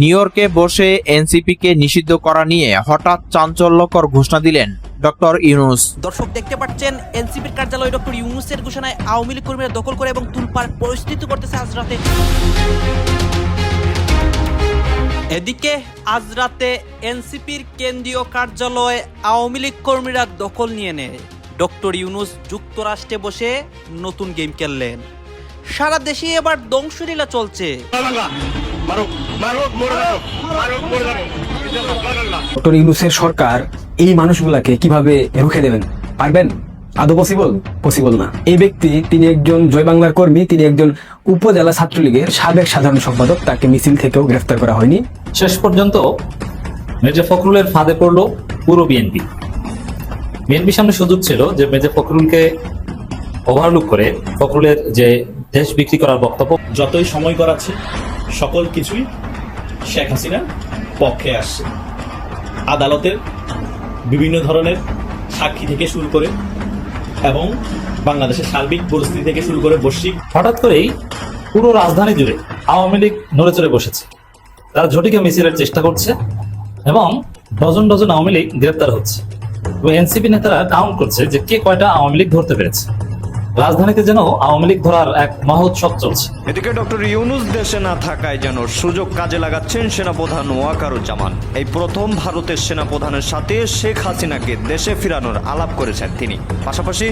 New ইয়র্কে বসে এনসিপিকে নিষিদ্ধ করা নিয়ে হঠাৎ চাঞ্চল্যকর ঘোষণা দিলেন ডক্টর ইউনুস। দর্শক, দেখতে পাচ্ছেন, এনসিপির কার্যালয় ডক্টর ইউনুসের ঘোষণায় আওয়ামী লীগ কর্মীরা দখল করে এবং তুলপার পরিস্থিতি করতেছে আজ রাতে। এদিকে, আজ রাতে এনসিপির কেন্দ্রীয় কার্যালয়ে আওয়ামী লীগ কর্মীরা দখল নিয়ে নেয়। ডক্টর ইউনুস যুক্তরাষ্ট্রে বসে নতুন গেম খেললেন। সারা দেশে এবার ধ্বংসলীলা চলছে। ডক্টর ইউনুসের সরকার এই মানুষগুলাকে কীভাবে রুখে দেবেন? পারবেন? আদৌ পসিবল পসিবল না। এই ব্যক্তি তিনি একজন জয় বাংলার কর্মী তিনি একজন উপজেলা ছাত্রলীগের সাবেক সাধারণ সম্পাদক তাকে মিছিল থেকেও গ্রেফতার করা হয়নি। শেষ পর্যন্ত মির্জা ফখরুলের ফাঁদে পড়ল পুরো বিএনপি। বিএনপির সামনে সুযোগ ছিল যে মির্জা ফখরুলকে ওভারলুক করে ফখরুলের যে দেশ বিক্রি করার বক্তব্য। যতই সময় করাচ্ছে সকল কিছুই শেখ হাসিনার পক্ষে আসছে। আদালতের বিভিন্ন ধরনের সাক্ষী থেকে শুরু করে এবং বাংলাদেশের সার্বিক পরিস্থিতি থেকে শুরু করে বৈশ্বিক। হঠাৎ করেই পুরো রাজধানী জুড়ে আওয়ামী লীগ নড়ে চড়ে বসেছে। তারা ঝটিকা মিছিলের চেষ্টা করছে এবং ডজন ডজন আওয়ামী লীগ গ্রেপ্তার হচ্ছে। এবং এনসিপি নেতারা কাউন্ট করছে যে কে কয়টা আওয়ামী লীগ ধরতে পেরেছে। রাজধানীতে যেন আওয়ামী লীগ ধরার এক মহোৎসব চলছে। এদিকে ডক্টর ইউনুস দেশে না থাকায় যেন সুযোগ কাজে লাগাচ্ছেন সেনাপ্রধান ওয়াকারুজ্জামান। এই প্রথম ভারতের সেনাপ্রধানের সাথে শেখ হাসিনাকে দেশে ফিরানোর আলাপ করেছেন তিনি। পাশাপাশি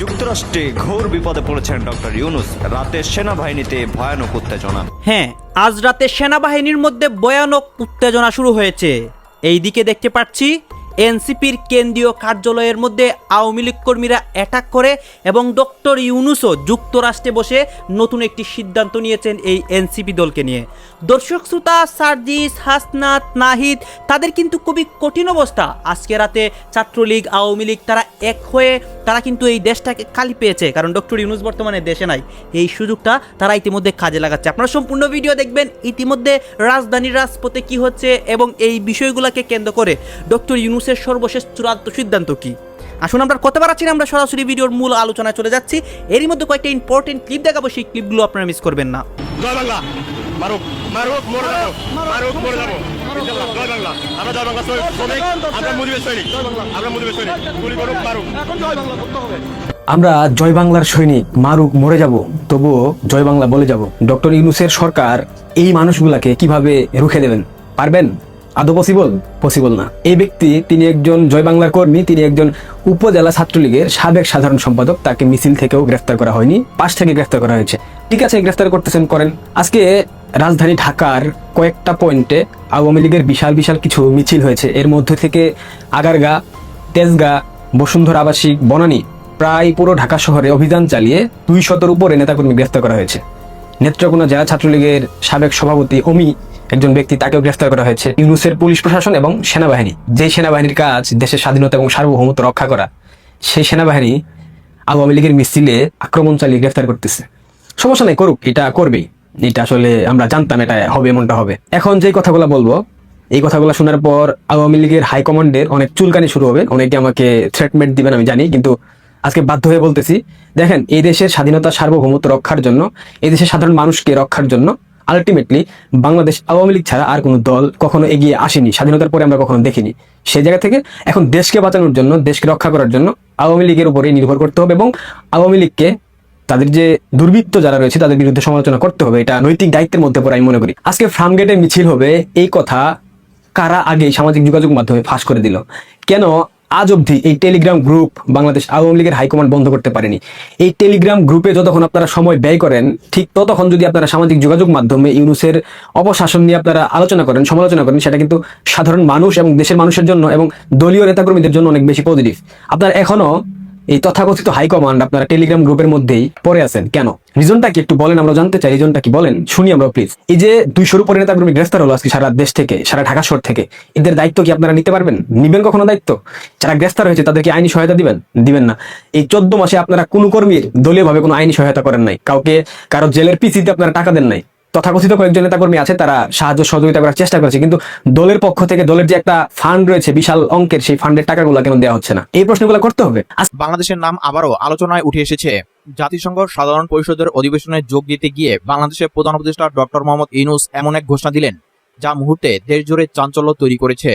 যুক্তরাষ্ট্রে ঘোর বিপদে পড়েছেন ডক্টর ইউনুস। রাতে সেনাবাহিনীতে ভয়ানক উত্তেজনা। হ্যাঁ আজ রাতে সেনাবাহিনীর মধ্যে ভয়ানক উত্তেজনা শুরু হয়েছে। এইদিকে দেখতে পাচ্ছি এনসিপির কেন্দ্রীয় কার্যালয়ের মধ্যে আওয়ামী লীগ কর্মীরা অ্যাটাক করে এবং ডক্টর ইউনুসও যুক্তরাষ্ট্রে বসে নতুন একটি সিদ্ধান্ত নিয়েছেন এই এনসিপি দলকে নিয়ে। দর্শক শ্রোতা, সার্জিস, হাসনাত, নাহিদ, তাদের কিন্তু খুবই কঠিন অবস্থা। আজকে রাতে ছাত্রলীগ, আওয়ামী লীগ তারা এক হয়ে তারা কিন্তু এই দেশটাকে খালি পেয়েছে, কারণ ডক্টর ইউনুস বর্তমানে দেশে নাই। এই সুযোগটা তারা ইতিমধ্যে কাজে লাগাচ্ছে। আপনারা সম্পূর্ণ ভিডিও দেখবেন, ইতিমধ্যে রাজধানীর রাজপথে কি হচ্ছে এবং এই বিষয়গুলোকে কেন্দ্র করে ডক্টর ইউনুসের সর্বশেষ চূড়ান্ত সিদ্ধান্ত কি? আসুন আমরা কথা বাড়াচ্ছি আমরা সরাসরি ভিডিওর মূল আলোচনায় চলে যাচ্ছি। এরই মধ্যে কয়েকটা ইম্পর্টেন্ট ক্লিপ দেখাবো সেই ক্লিপগুলো আপনারা মিস করবেন না। জয় বাংলা। মারুক মারুক মরে যাব। মারুক মরে যাব। জয় বাংলা। আমরা জয় বাংলা শ্রমিক আমরা মুজিবের সৈনিক। আমরা মুজিবের সৈনিক। গুলি করুক মারুক। আমরা জয় বাংলার সৈনিক মারুক মরে যাব। তবুও জয় বাংলা বলে যাব। ডক্টর ইউনুসের সরকার এই মানুষগুলাকে কীভাবে রুখে দেবেন পারবেন? আদৌ পসিবল পসিবল না। এই ব্যক্তি তিনি একজন জয় বাংলার কর্মী, তিনি একজন উপজেলা ছাত্রলীগের সাবেক সাধারণ সম্পাদক, তাকে মিছিল থেকেও গ্রেফতার করা হয়নি, পাশ থেকে গ্রেফতার করা হয়েছে। ঠিক আছে, গ্রেফতার করতেছেন, করেন। আজকে রাজধানী ঢাকার কয়েকটা পয়েন্টে আওয়ামী লীগের বিশাল বিশাল কিছু মিছিল হয়েছে। এর মধ্যে থেকে আগারগা, তেজগা, বসুন্ধরা আবাসিক, বনানী, প্রায় পুরো ঢাকা শহরে অভিযান চালিয়ে দুই শতর উপরে নেতাকর্মী গ্রেফতার করা হয়েছে। নেত্রকোনা জেলা ছাত্রলীগের সাবেক সভাপতি অমি একজন ব্যক্তি তাকেও গ্রেফতার করা হয়েছে। ইউনুসের পুলিশ প্রশাসন এবং সেনাবাহিনী। যে সেনাবাহিনীর কাজ, দেশের স্বাধীনতা এবং সার্বভৌমত্ব রক্ষা করা সেই সেনাবাহিনী আওয়ামী লীগের মিছিলে আক্রমণ চালিয়ে গ্রেফতার করতেছে। সমস্যা নেই, করুক, এটা করবেই। এটা আসলে আমরা জানতাম এটা হবে এমনটা হবে। এখন যে কথাগুলো বলব, এই কথাগুলো শোনার পর আওয়ামী লীগের হাইকমান্ডের অনেক চুলকানি শুরু হবে। অনেকে আমাকে থ্রেটমেন্ট দিবেন, আমি জানি, কিন্তু আজকে বাধ্য হয়ে বলতেছি, দেখেন, এই দেশের স্বাধীনতা, সার্বভৌমত্ব রক্ষার জন্য, এই দেশের সাধারণ মানুষকে রক্ষার জন্য আলটিমেটলি বাংলাদেশ আওয়ামী লীগ ছাড়া আর কোনো দল কখনো এগিয়ে আসেনি, স্বাধীনতার পরে আমরা কখনো দেখিনি। সেই জায়গা থেকে এখন দেশকে বাঁচানোর জন্য, দেশকে রক্ষা করার জন্য আওয়ামী লীগের উপরে নির্ভর করতে হবে এবং আওয়ামী লীগকে তাদের যে দুর্বৃত্ত যারা রয়েছে, তাদের বিরুদ্ধে সমালোচনা করতে হবে। এটা নৈতিক দায়িত্বের মধ্যে পড়ে আমি মনে করি। আজকে ফার্মগেটে মিছিল হবে, এই কথা কারা আগে সামাজিক যোগাযোগ মাধ্যমে ফাঁস করে দিল? কেন আজ অবধি এই টেলিগ্রাম গ্রুপ বাংলাদেশ আওয়ামী লীগের হাইকমান্ড বন্ধ করতে পারেনি। এই টেলিগ্রাম গ্রুপে যতক্ষণ আপনারা সময় ব্যয় করেন, ঠিক ততক্ষণ যদি আপনারা সামাজিক যোগাযোগ মাধ্যমে ইউনুসের অপশাসন নিয়ে আপনারা আলোচনা করেন, সমালোচনা করেন, সেটা কিন্তু সাধারণ মানুষ এবং দেশের মানুষের জন্য এবং দলীয় নেতাকর্মীদের জন্য অনেক বেশি পজিটিভ আপনার এখনও এই তথাকথিত হাইকমান্ড আপনারা টেলিগ্রাম গ্রুপের মধ্যেই পড়ে আছেন। কেন? রিজনটা কি একটু বলেন? আমরা জানতে চাই রিজনটা কি বলেন? শুনি আমরা প্লিজ এই যে দুইশোর উপরে নেতাকর্মী গ্রেফতার হলো আজকে সারা দেশ থেকে, সারা ঢাকা শহর থেকে, এদের দায়িত্ব কি আপনারা নিতে পারবেন? নিবেন কখনো দায়িত্ব? যারা গ্রেফতার হয়েছে, তাদেরকে আইনি সহায়তা দিবেন? দিবেন না। এই চোদ্দ মাসে আপনারা কোনো কর্মীর দলীয়ভাবে কোনো আইনি সহায়তা করেন নাই? কাউকে, কারও জেলের পিসিতে আপনারা টাকা দেন নাই? তথাকথিত কয়েকজন নেতাকর্মী আছে, তারা সাহায্য সহযোগিতা করার চেষ্টা করেছে, কিন্তু দলের পক্ষ থেকে, দলের যে একটা ফান্ড রয়েছে, বিশাল অঙ্কের সেই ফান্ডের টাকাগুলো কেন দেওয়া হচ্ছে না? এই প্রশ্নগুলো করতে হবে। বাংলাদেশের নাম আবারও আলোচনায় উঠে এসেছে। জাতিসংঘ সাধারণ পরিষদের অধিবেশনে যোগ দিতে গিয়ে বাংলাদেশের প্রধান উপদেষ্টা ডক্টর মোহাম্মদ ইউনুস এমন এক ঘোষণা দিলেন, যা মুহূর্তে দেশ জুড়ে চাঞ্চল্য তৈরি করেছে।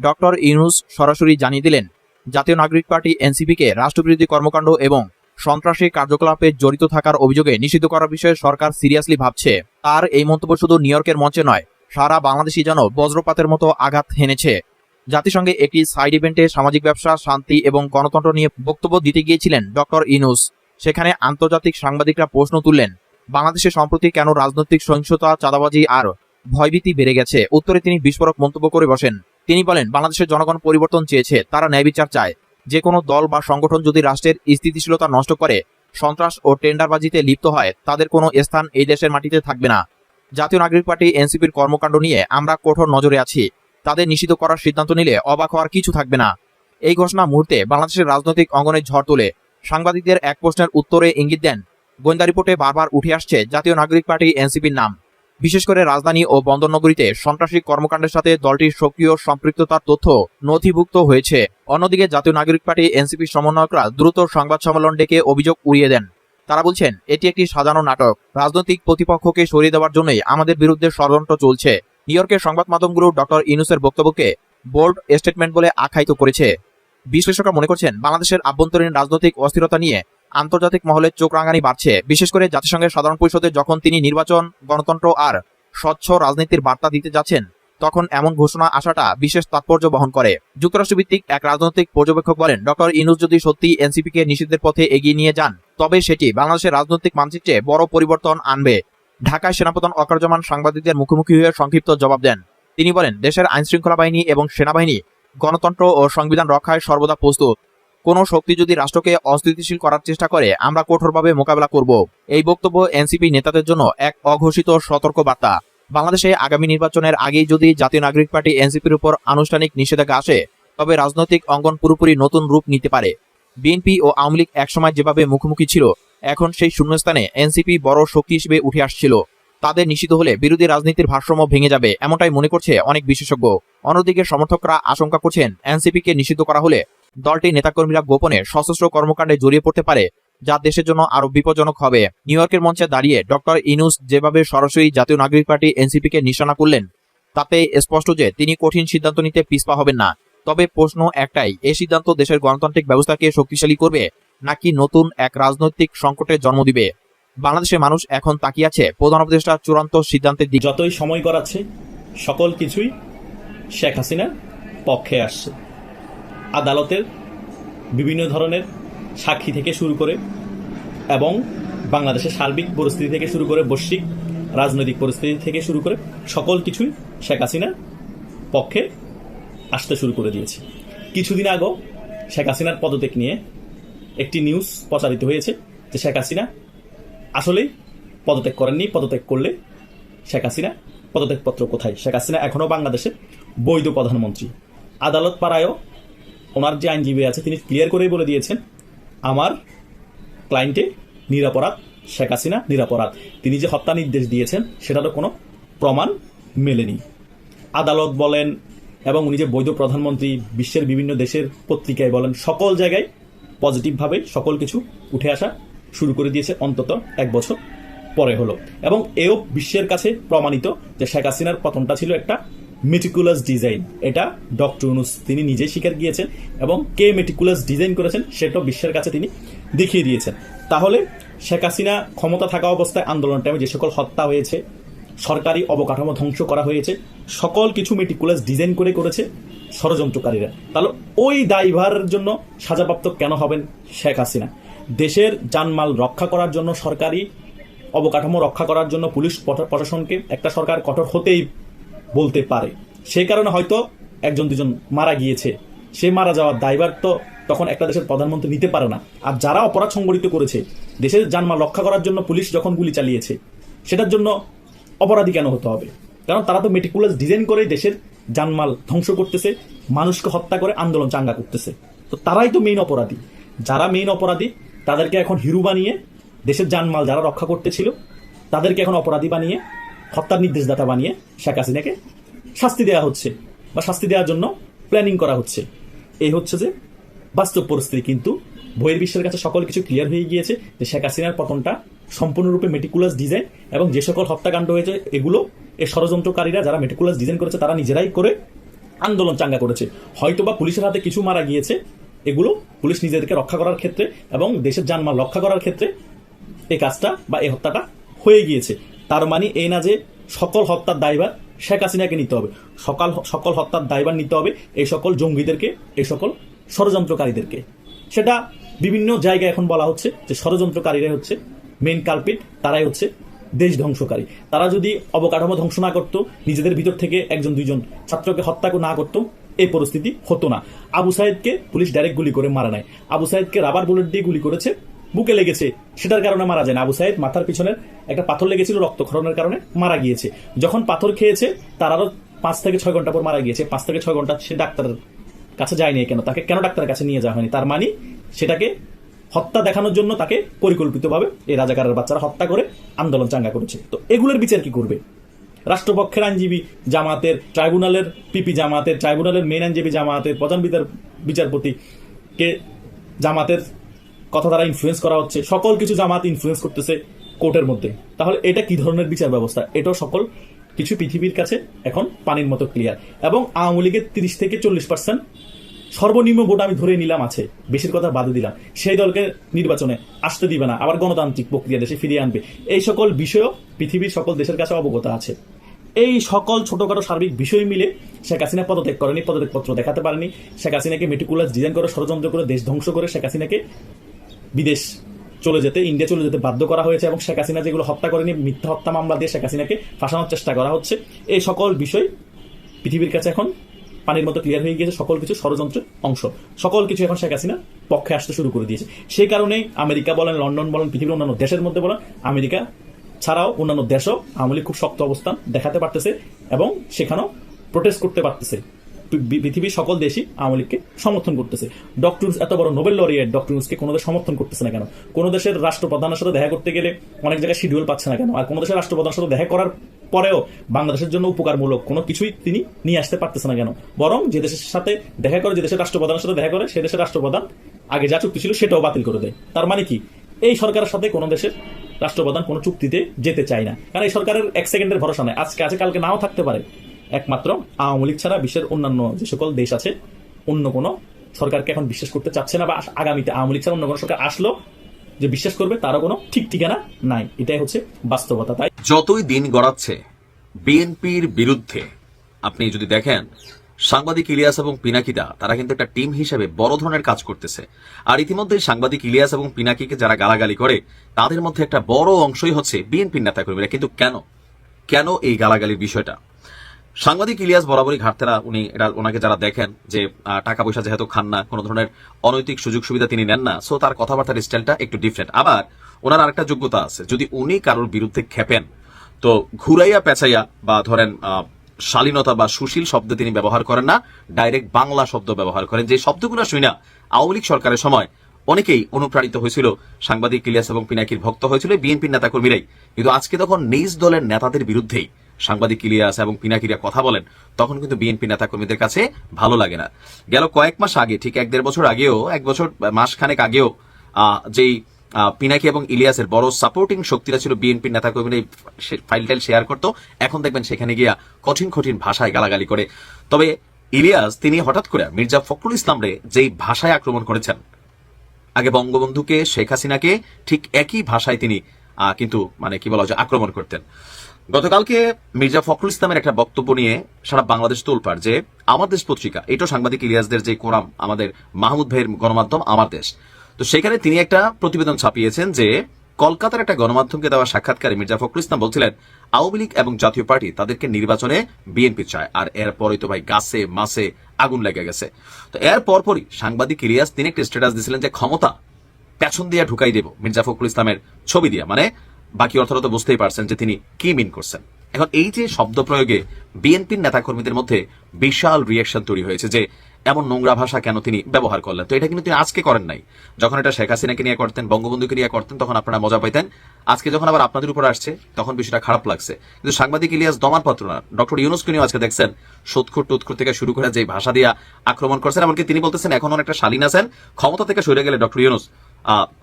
ডক্টর ইউনুস সরাসরি জানিয়ে দিলেন, জাতীয় নাগরিক পার্টি এনসিপিকে রাষ্ট্রবিরোধী কর্মকাণ্ড এবং সন্ত্রাসী কার্যকলাপে জড়িত থাকার অভিযোগে নিষিদ্ধ করার বিষয়ে সরকার সিরিয়াসলি ভাবছে। তার এই মন্তব্য শুধু নিউ ইয়র্কের মঞ্চে নয়, সারা বাংলাদেশই যেন বজ্রপাতের মতো আঘাত হেনেছে। জাতিসংঘে একটি সাইড ইভেন্টে সামাজিক ব্যবসা, শান্তি এবং গণতন্ত্র নিয়ে বক্তব্য দিতে গিয়েছিলেন ডক্টর ইনুস সেখানে আন্তর্জাতিক সাংবাদিকরা প্রশ্ন তুললেন, বাংলাদেশে সম্প্রতি কেন রাজনৈতিক সহিংসতা, চাঁদাবাজি আর ভয়ভীতি বেড়ে গেছে? উত্তরে তিনি বিস্ফোরক মন্তব্য করে বসেন। তিনি বলেন, বাংলাদেশের জনগণ পরিবর্তন চেয়েছে, তারা ন্যায় বিচার চায়। যে কোনো দল বা সংগঠন যদি রাষ্ট্রের স্থিতিশীলতা নষ্ট করে, সন্ত্রাস ও টেন্ডারবাজিতে লিপ্ত হয়, তাদের কোনো স্থান এই দেশের মাটিতে থাকবে না। জাতীয় নাগরিক পার্টি, এনসিপির কর্মকাণ্ড নিয়ে আমরা কঠোর নজরে আছি। তাদের নিষিদ্ধ করার সিদ্ধান্ত নিলে অবাক হওয়ার কিছু থাকবে না। এই ঘোষণা মুহূর্তে বাংলাদেশের রাজনৈতিক অঙ্গনে ঝড় তোলে। সাংবাদিকদের এক প্রশ্নের উত্তরে ইঙ্গিত দেন, গোয়েন্দা রিপোর্টে বারবার উঠে আসছে জাতীয় নাগরিক পার্টি, এনসিপির নাম। বিশেষ করে রাজধানী ও বন্দরনগরীতে সন্ত্রাসী কর্মকাণ্ডের সাথে দলটির সক্রিয় সম্পৃক্ততার তথ্য নথিভুক্ত হয়েছে। অন্যদিকে জাতীয় নাগরিক পার্টি এনসিপি সমন্বয়করা দ্রুত সংবাদ সম্মেলন ডেকে অভিযোগ উড়িয়ে দেন। তারা বলছেন, এটি একটি সাজানো নাটক। রাজনৈতিক প্রতিপক্ষকে সরিয়ে দেওয়ার জন্যই আমাদের বিরুদ্ধে ষড়যন্ত্র চলছে। নিউ ইয়র্কের সংবাদ মাধ্যমগুলো ডক্টর ইনুসের বক্তব্যকে বোল্ড স্টেটমেন্ট বলে আখ্যায়িত করেছে। বিশ্লেষকরা মনে করছেন, বাংলাদেশের আভ্যন্তরীণ রাজনৈতিক অস্থিরতা নিয়ে আন্তর্জাতিক মহলে চোখ রাঙানি বাড়ছে। বিশেষ করে জাতিসংঘের সাধারণ পরিষদে যখন তিনি নির্বাচন, গণতন্ত্র আর স্বচ্ছ রাজনীতির বার্তা দিতে যাচ্ছেন, তখন এমন ঘোষণা আসাটা বিশেষ তাৎপর্য বহন করে। যুক্তরাষ্ট্রভিত্তিক এক রাজনৈতিক পর্যবেক্ষক বলেন ডক্টর ইনুস যদি সত্যি এনসিপিকে নিষিদ্ধের পথে এগিয়ে নিয়ে যান, তবে সেটি বাংলাদেশের রাজনৈতিক মানচিত্রে বড় পরিবর্তন আনবে। ঢাকায় সেনাপ্রধান অকার্যমান সাংবাদিকদের মুখোমুখি হয়ে সংক্ষিপ্ত জবাব দেন। তিনি বলেন, দেশের আইনশৃঙ্খলা বাহিনী এবং সেনাবাহিনী, গণতন্ত্র ও সংবিধান রক্ষায় সর্বদা প্রস্তুত। কোনো শক্তি যদি রাষ্ট্রকে অস্থিতিশীল করার চেষ্টা করে, আমরা কঠোরভাবে মোকাবেলা করব। এই বক্তব্য এনসিপি নেতাদের জন্য এক অঘোষিত সতর্ক বার্তা বাংলাদেশে আগামী নির্বাচনের আগেই যদি জাতীয় নাগরিক পার্টি এনসিপির উপর আনুষ্ঠানিক নিষেধাজ্ঞা আসে, তবে রাজনৈতিক অঙ্গন পুরোপুরি নতুন রূপ নিতে পারে। বিএনপি ও আওয়ামী লীগ একসময় যেভাবে মুখোমুখি ছিল, এখন সেই শূন্যস্থানে এনসিপি বড় শক্তি হিসেবে উঠে আসছিল। তাদের নিষিদ্ধ হলে বিরোধী রাজনীতির ভারসাম্য ভেঙে যাবে, এমনটাই মনে করছে অনেক বিশেষজ্ঞ। অন্যদিকে সমর্থকরা আশঙ্কা করছেন, এনসিপিকে নিষিদ্ধ করা হলে দলটির নেতাকর্মীরা গোপনে সশস্ত্র কর্মকাণ্ডে জড়িয়ে পড়তে পারে, যা দেশের জন্য আরও বিপজ্জনক হবে। নিউ ইয়র্কের মঞ্চে দাঁড়িয়ে ডক্টর ইনুস যেভাবে সরাসরি জাতীয় নাগরিক পার্টি এনসিপিকে নিশানা করলেন, তাতে স্পষ্ট যে তিনি কঠিন সিদ্ধান্ত নিতে পিছপা হবেন না। তবে প্রশ্ন একটাই এই সিদ্ধান্ত দেশের গণতান্ত্রিক ব্যবস্থাকে শক্তিশালী করবে, নাকি নতুন এক রাজনৈতিক সংকটের জন্ম দিবে? বাংলাদেশের মানুষ এখন তাকিয়ে আছে, প্রধান উপদেষ্টার চূড়ান্ত সিদ্ধান্তের দিকে। যতই সময় করাচ্ছে সকল কিছুই শেখ হাসিনার পক্ষে আসছে। আদালতের বিভিন্ন ধরনের সাক্ষী থেকে শুরু করে এবং বাংলাদেশের সার্বিক পরিস্থিতি থেকে শুরু করে বৈশ্বিক রাজনৈতিক পরিস্থিতি থেকে শুরু করে সকল কিছুই শেখ হাসিনার পক্ষে আসতে শুরু করে দিয়েছে। কিছুদিন আগেও শেখ হাসিনার পদত্যাগ নিয়ে একটি নিউজ প্রচারিত হয়েছে যে শেখ হাসিনা আসলেই পদত্যাগ করেননি, পদত্যাগ করলে শেখ হাসিনা পদত্যাগপত্র কোথায়? শেখ হাসিনা এখনও বাংলাদেশের বৈধ প্রধানমন্ত্রী। আদালত পাড়ায়ও ওনার যে আইনজীবী আছে, তিনি ক্লিয়ার করেই বলে দিয়েছেন, আমার ক্লায়েন্টে নিরাপরাধ, শেখ হাসিনা নিরাপরাধ। তিনি যে হত্যা নির্দেশ দিয়েছেন সেটারও কোনো প্রমাণ মেলেনি। আদালত বলেন এবং উনি যে বৈধ প্রধানমন্ত্রী, বিশ্বের বিভিন্ন দেশের পত্রিকায় বলেন, সকল জায়গায় পজিটিভভাবে সকল কিছু উঠে আসা শুরু করে দিয়েছে, অন্তত এক বছর পরে হলো। এবং এও বিশ্বের কাছে প্রমাণিত যে শেখ হাসিনার পতনটা ছিল একটা মেটিকুলাস ডিজাইন এটা ডক্টর ইউনুস তিনি নিজেই স্বীকার গিয়েছেন এবং কে মেটিকুলাস ডিজাইন করেছেন সেটাও বিশ্বের কাছে তিনি দেখিয়ে দিয়েছেন। তাহলে শেখ হাসিনা ক্ষমতা থাকা অবস্থায় আন্দোলন টাইমে যে সকল হত্যা হয়েছে, সরকারি অবকাঠামো ধ্বংস করা হয়েছে, সকল কিছু মেটিকুলাস ডিজাইন করে করেছে ষড়যন্ত্রকারীরা। তাহলে ওই দায়ভারের জন্য সাজাপ্রাপ্ত কেন হবেন শেখ হাসিনা? দেশের জানমাল রক্ষা করার জন্য সরকারি অবকাঠামো রক্ষা করার জন্য পুলিশ প্রশাসনকে একটা সরকার কঠোর হতেই বলতে পারে। সেই কারণে হয়তো একজন, দুজন মারা গিয়েছে। সে মারা যাওয়ার দায়ভার তো তখন একটা দেশের প্রধানমন্ত্রী নিতে পারে না। আর যারা অপরাধ সংগঠিত করেছে, দেশের জানমাল রক্ষা করার জন্য পুলিশ যখন গুলি চালিয়েছে, সেটার জন্য অপরাধী কেন হতে হবে? কারণ তারা তো মেটিকুলাস ডিজাইন করে দেশের জানমাল ধ্বংস করতেছে, মানুষকে হত্যা করে আন্দোলন চাঙ্গা করতেছে। তো তারাই তো মেইন অপরাধী। যারা মেইন অপরাধী, তাদেরকে এখন হিরু বানিয়ে, দেশের জানমাল যারা রক্ষা করতেছিল, তাদেরকে এখন অপরাধী বানিয়ে হত্যার নির্দেশদাতা বানিয়ে শেখ হাসিনাকে শাস্তি দেওয়া হচ্ছে বা শাস্তি দেওয়ার জন্য প্ল্যানিং করা হচ্ছে। এই হচ্ছে যে বাস্তব পরিস্থিতি। কিন্তু বইয়ের বিশ্বের কাছে সকল কিছু ক্লিয়ার হয়ে গিয়েছে যে শেখ হাসিনার পতনটা সম্পূর্ণরূপে মেটিকুলাস ডিজাইন এবং যে সকল হত্যাকাণ্ড হয়েছে, এগুলো এই ষড়যন্ত্রকারীরা যারা মেটিকুলাস ডিজাইন করেছে, তারা নিজেরাই করে আন্দোলন চাঙ্গা করেছে। হয়তোবা পুলিশের হাতে কিছু মারা গিয়েছে, এগুলো পুলিশ নিজেদেরকে রক্ষা করার ক্ষেত্রে এবং দেশের জানমাল রক্ষা করার ক্ষেত্রে এই কাজটা বা এই হত্যাটা হয়ে গিয়েছে। তার মানে এই না যে সকল হত্যার দায়ভার শেখ হাসিনাকে নিতে হবে। সকাল সকল হত্যার দায়ভার নিতে হবে এই সকল জঙ্গিদেরকে, এই সকল ষড়যন্ত্রকারীদেরকে। সেটা বিভিন্ন জায়গায় এখন বলা হচ্ছে যে ষড়যন্ত্রকারীরাই হচ্ছে মেন কালপিট তারাই হচ্ছে দেশ ধ্বংসকারী। তারা যদি অবকাঠামো ধ্বংস না করত, নিজেদের ভিতর থেকে একজন, দুইজন ছাত্রকে হত্যা না করত এই পরিস্থিতি হতো না। আবু সাইদকে পুলিশ ডাইরেক্ট গুলি করে মারা নেয় আবু সাইদকে রাবার বুলেট দিয়ে গুলি করেছে বুকে লেগেছে, সেটার কারণে মারা যায় না। আবু সাইদ মাথার পিছনে একটা পাথর লেগেছিল, রক্তক্ষরণের কারণে মারা গিয়েছে। যখন পাথর খেয়েছে, তার আরও পাঁচ থেকে ছয় ঘণ্টা পর মারা গিয়েছে। পাঁচ থেকে ছয় ঘণ্টা সে ডাক্তারের কাছে যায়নি কেন? তাকে কেন ডাক্তারের কাছে নিয়ে যাওয়া হয়নি? তার মানে সেটাকে হত্যা দেখানোর জন্য তাকে পরিকল্পিতভাবে এই রাজাকারের বাচ্চারা হত্যা করে আন্দোলন চাঙ্গা করেছে। তো এগুলোর বিচার কি করবে? রাষ্ট্রপক্ষের আইনজীবী জামাতের, ট্রাইব্যুনালের, পিপি জামাতের, ট্রাইব্যুনালের মেন আইনজীবী জামাতের, প্রধান বিচার বিচারপতি কে জামাতের কথা দ্বারা ইনফ্লুয়েন্স করা হচ্ছে, সকল কিছু জামাত ইনফ্লুয়েন্স করতেছে কোর্টের মধ্যে। তাহলে এটা কি ধরনের বিচার ব্যবস্থা? এটাও সকল কিছু পৃথিবীর কাছে এখন পানির মতো ক্লিয়ার এবং আওয়ামী লীগের তিরিশ থেকে চল্লিশ পার্সেন্ট সর্বনিম্ন ভোট আমি ধরে নিলাম আছে। বেশির কথা বাদে দিলাম। সেই দলকে নির্বাচনে আসতে দিবে না। আবার গণতান্ত্রিক প্রক্রিয়া দেশে ফিরিয়ে আনবে। এই সকল বিষয়ও পৃথিবীর সকল দেশের কাছে অবগত আছে। এই সকল ছোটখাটো সার্বিক বিষয় মিলে শেখ হাসিনা পদত্যাগ করেনি, পদত্যাগপত্র দেখাতে পারেনি। শেখ হাসিনাকে মেটিকুলাস ডিজাইন করে ষড়যন্ত্র করে, দেশ ধ্বংস করে শেখ হাসিনাকে বিদেশ চলে যেতে ইন্ডিয়া চলে যেতে বাধ্য করা হয়েছে এবং শেখ হাসিনা যেগুলো হত্যা করেনি, মিথ্যা হত্যা মামলা দিয়ে শেখ হাসিনাকে ফাঁসানোর চেষ্টা করা হচ্ছে। এই সকল বিষয় পৃথিবীর কাছে এখন পানির মতো ক্লিয়ার হয়ে গিয়েছে, সকল কিছু ষড়যন্ত্রের অংশ। সকল কিছু এখন শেখ হাসিনা পক্ষে আসতে শুরু করে দিয়েছে। সেই কারণেই আমেরিকা বলেন, লন্ডন বলেন, পৃথিবীর অন্যান্য দেশের মধ্যে বলেন, আমেরিকা ছাড়াও অন্যান্য দেশও আওয়ামী খুব শক্ত অবস্থান দেখাতে পারতেছে এবং সেখানেও প্রোটেস্ট করতে পারতেছে। পৃথিবীর সকল দেশই আওয়ামী লীগকে সমর্থন করতেছে। ডক্টর এত বড় নোবেল লরিয়েট ডক্টর ইউনুসকে কোনো দেশ সমর্থন করতেছে না কেন? কোনো দেশের রাষ্ট্রপ্রধানের সাথে দেখা করতে গেলে অনেক জায়গায় শিডিউল পাচ্ছে না কেন? আর কোনো দেশের রাষ্ট্রপ্রধানের সাথে দেখা করার পরেও বাংলাদেশের জন্য উপকারমূলক কোনো কিছুই তিনি নিয়ে আসতে পারতেছে না কেন? বরং যে দেশের সাথে দেখা করে, যে দেশের রাষ্ট্রপ্রধানের সাথে দেখা করে, সে দেশের রাষ্ট্রপ্রধান আগে যা চুক্তি ছিল সেটাও বাতিল করে দেয়। তার মানে কি? এই সরকারের সাথে কোনো দেশের রাষ্ট্রপ্রধান কোনো চুক্তিতে যেতে চায় না। কারণ এই সরকারের এক সেকেন্ডের ভরসা নেই। আজকে আছে, কালকে নাও থাকতে পারে। একমাত্র আওয়ামী লীগ ছাড়া বিশ্বের অন্যান্য যে সকল দেশ আছে, অন্য কোনো সরকারকে এখন বিশ্বাস করতে চাচ্ছে না বা আগামীতে আওয়ামী লীগ ছাড়া অন্য কোনো সরকার আসলো যে বিশ্বাস করবে, তারও কোনো ঠিক ঠিকানা নাই। এটাই হচ্ছে বাস্তবতা, তাই? যতই দিন গড়াচ্ছে, বিএনপির বিরুদ্ধে, আপনি যদি দেখেন, সাংবাদিক ইলিয়াস এবং পিনাকিদা, তারা কিন্তু একটা টিম হিসেবে বড় ধরনের কাজ করতেছে। আর ইতিমধ্যে সাংবাদিক ইলিয়াস এবং পিনাকিকে যারা গালাগালি করে, তাদের মধ্যে একটা বড় অংশই হচ্ছে বিএনপির নেতাকর্মীরা। কিন্তু কেন? কেন এই গালাগালির বিষয়টা? সাংবাদিক ইলিয়াস বরাবরই ঘাটতেরা উনি এটা ওনাকে যারা দেখেন যে টাকা পয়সা যেহেতু খান না, কোনো ধরনের অনৈতিক সুযোগ সুবিধা তিনি নেন না সো তার কথাবার্তার স্টাইলটা একটু ডিফারেন্ট আবার ওনার আরেকটা যোগ্যতা আছে, যদি উনি কারোর বিরুদ্ধে খেপেন, তো ঘুরাইয়া পেঁচাইয়া বা ধরেন শালীনতা বা সুশীল শব্দ তিনি ব্যবহার করেন না ডাইরেক্ট বাংলা শব্দ ব্যবহার করেন। যে শব্দগুলো শুনি না, আওয়ামী লীগ সরকারের সময় অনেকেই অনুপ্রাণিত হয়েছিল, সাংবাদিক ইলিয়াস এবং পিনাকির ভক্ত হয়েছিল বিএনপির নেতাকর্মীরাই। কিন্তু আজকে তখন নিজ দলের নেতাদের বিরুদ্ধেই সাংবাদিক ইলিয়াস এবং পিনাকিরা কথা বলেন, তখন কিন্তু বিএনপি নেতাকর্মীদের কাছে ভালো লাগে না। গেল কয়েক মাস আগে, ঠিক এক দেড় বছর আগেও, এক বছর মাস খানেক আগেও যেই পিনাকি এবং ইলিয়াসের বড় সাপোর্টিং শক্তিরা ছিল বিএনপির নেতাকর্মীরা, এই ফাইল টাইল শেয়ার করতো। এখন দেখবেন সেখানে গিয়া কঠিন কঠিন ভাষায় গালাগালি করে। তবে ইলিয়াস, তিনি হঠাৎ করে মির্জা ফখরুল ইসলামরে যেই ভাষায় আক্রমণ করেছেন, আগে বঙ্গবন্ধুকে, শেখ হাসিনাকে, ঠিক একই ভাষায় তিনি কিন্তু মানে কি বলা যায়, আক্রমণ করতেন। গতকালকে মির্জা ফখরুল ইসলামের একটা বক্তব্য নিয়ে সারা বাংলাদেশ তোলপাড় যে, আমার দেশ পত্রিকা, এটাও সাংবাদিক ইলিয়াসদের যে কোরাম, আমাদের মাহমুদ ভাইয়ের গণমাধ্যম, আমার দেশ। তো সেখানে তিনি একটা প্রতিবেদন ছাপিয়েছেন যে, কলকাতার একটা গণমাধ্যমকে দেওয়া সাক্ষাৎকারে মির্জা ফখরুল ইসলাম বলছিলেন, আওয়ামী লীগ এবং জাতীয় পার্টি তাদেরকে নির্বাচনে বিএনপি চায়। আর এরপরে তো ভাই গাছে মাসে আগুন লেগে গেছে। তো এর পরপরই সাংবাদিক ইলিয়াস তিনি একটা স্ট্যাটাস দিয়েছিলেন যে, ক্ষমতা পেছন দিয়ে ঢুকাই দেব মির্জা ফখরুল ইসলামের ছবি দিয়া। মানে বাকি অর্থটা তো বুঝতেই পারছেন যে তিনি কি মিন করছেন। এখন এই যে শব্দ প্রয়োগে বিএনপির নেতাকর্মীদের মধ্যে বিশাল রিয়াকশন তৈরি হয়েছে যে এমন নোংরা ভাষা কেন তিনি ব্যবহার করলেন। তো এটা কিন্তু তিনি আজকে করেন নাই। যখন এটা শেখ হাসিনাকে নিয়ে করতেন, বঙ্গবন্ধুকে নিয়ে করতেন, তখন আপনারা মজা পাইতেন। আজকে যখন আবার আপনাদের উপর আসছে, তখন বিষয়টা খারাপ লাগছে। কিন্তু সাংবাদিক ইলিয়াস দমান পাত্র না, ডক্টর ইউনুসকে নিয়ে আজকে দেখছেন সুৎখুর টুৎখুর থেকে শুরু করে যে ভাষা দিয়ে আক্রমণ করছেন, এমনকি তিনি বলতেছেন, এখন অনেকটা শালীন আছেন, ক্ষমতা থেকে সরে গেলে ডক্টর ইউনুস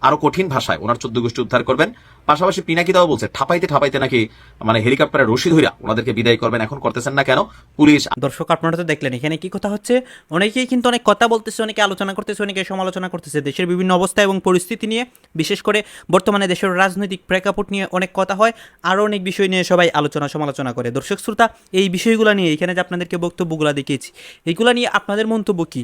আরও কঠিন ভাষায় ওনার চোদ্দ গোষ্ঠী উদ্ধার করবেন। পাশাপাশি পিনাকি দাও বলছে, ঠাপাইতে ঠাপাইতে নাকি মানে হেলিকপ্টারে রশি ধইরা ওনাদেরকে বিদায় করবেন, এখন করতেছেন না কেন? পুলিশ দর্শক, আপনারা তো দেখলেন, এখানে কি কথা হচ্ছে? অনেকেই কিন্তু অনেক কথা বলতেছে, অনেকে আলোচনা করতেছে, অনেকে সমালোচনা করতেছে। দেশের বিভিন্ন অবস্থা এবং পরিস্থিতি নিয়ে, বিশেষ করে বর্তমানে দেশের রাজনৈতিক প্রেক্ষাপট নিয়ে অনেক কথা হয় আরও অনেক বিষয় নিয়ে সবাই আলোচনা সমালোচনা করে। দর্শক, শ্রোতা, এই বিষয়গুলো নিয়ে এখানে যে আপনাদেরকে বক্তব্যগুলো দেখিয়েছি এইগুলো নিয়ে আপনাদের মন্তব্য কী?